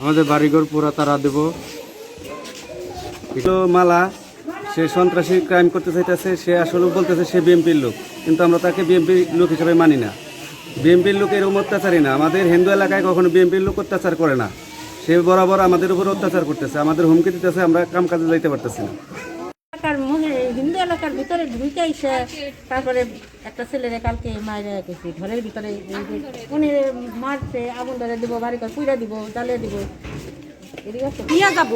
আমাদের বাড়িঘর পুরা তারা দেব। মালা। সে সন্ত্রাসী ক্রাইম করতে চাইতেছে, সে আসলে বলতেছে সে বিএমপির লোক, কিন্তু আমরা তাকে বিএমপির লোক হিসেবে মানি না। বিএমপির লোক এরকম অত্যাচারই না। আমাদের হিন্দু এলাকায় কখনো বিএমপির লোক অত্যাচার করে না। সে বরাবর আমাদের উপর অত্যাচার করতেছে, আমাদের হুমকি দিতেছে, আমরা কাম কাজে যাইতে পারতেছি না। হিন্দু এলাকার ভিতরে ঢুকে তারপরে একটা ছেলেরে কালকে মায়ের ঘরের ভিতরে উনি মারছে, আগুন ধরে দিব বাড়ি ঘর পুইরা দিব, জ্বালিয়ে দিব। নিয়ে যাব।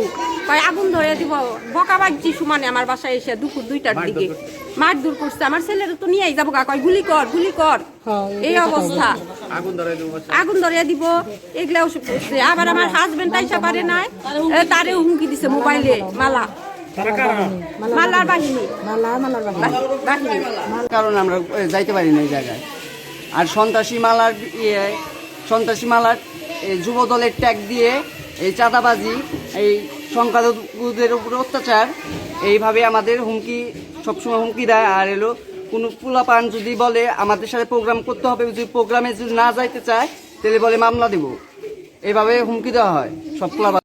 কয় আগুন ধরে দিব বকা বাজছি সমানে আমার বাসায় এসে দুপুর দুইটার দিকে। মার দূর করছে। আমার ছেলের তো নিয়েই যাব গা কয় গুলি কর গুলি কর। এই অবস্থা। আগুন ধরে দিব করছে। আবার আমার হাজবেন্ড পারে নাই তারে হুমকি দিছে মোবাইলে মালা। মালার বাহিনী। বাহিনী। কারণ আমরা যাইতে পারি না এই জায়গায়। আর সন্ত্রাসী মালার ইয়ে সন্ত্রাসী মালার এ, যুব দলের ট্যাগ দিয়ে এই চাঁদাবাজি, এই সংখ্যালঘুদের উপরে অত্যাচার, এইভাবে আমাদের হুমকি, সবসময় হুমকি দেয়। আর এলো, কোনো পোলাপান যদি বলে, আমাদের সাথে প্রোগ্রাম করতে হবে, যদি প্রোগ্রামে যদি না যাইতে চায়, তাহলে বলে মামলা দেব। এভাবে হুমকি দেওয়া হয়, সব পোলাপান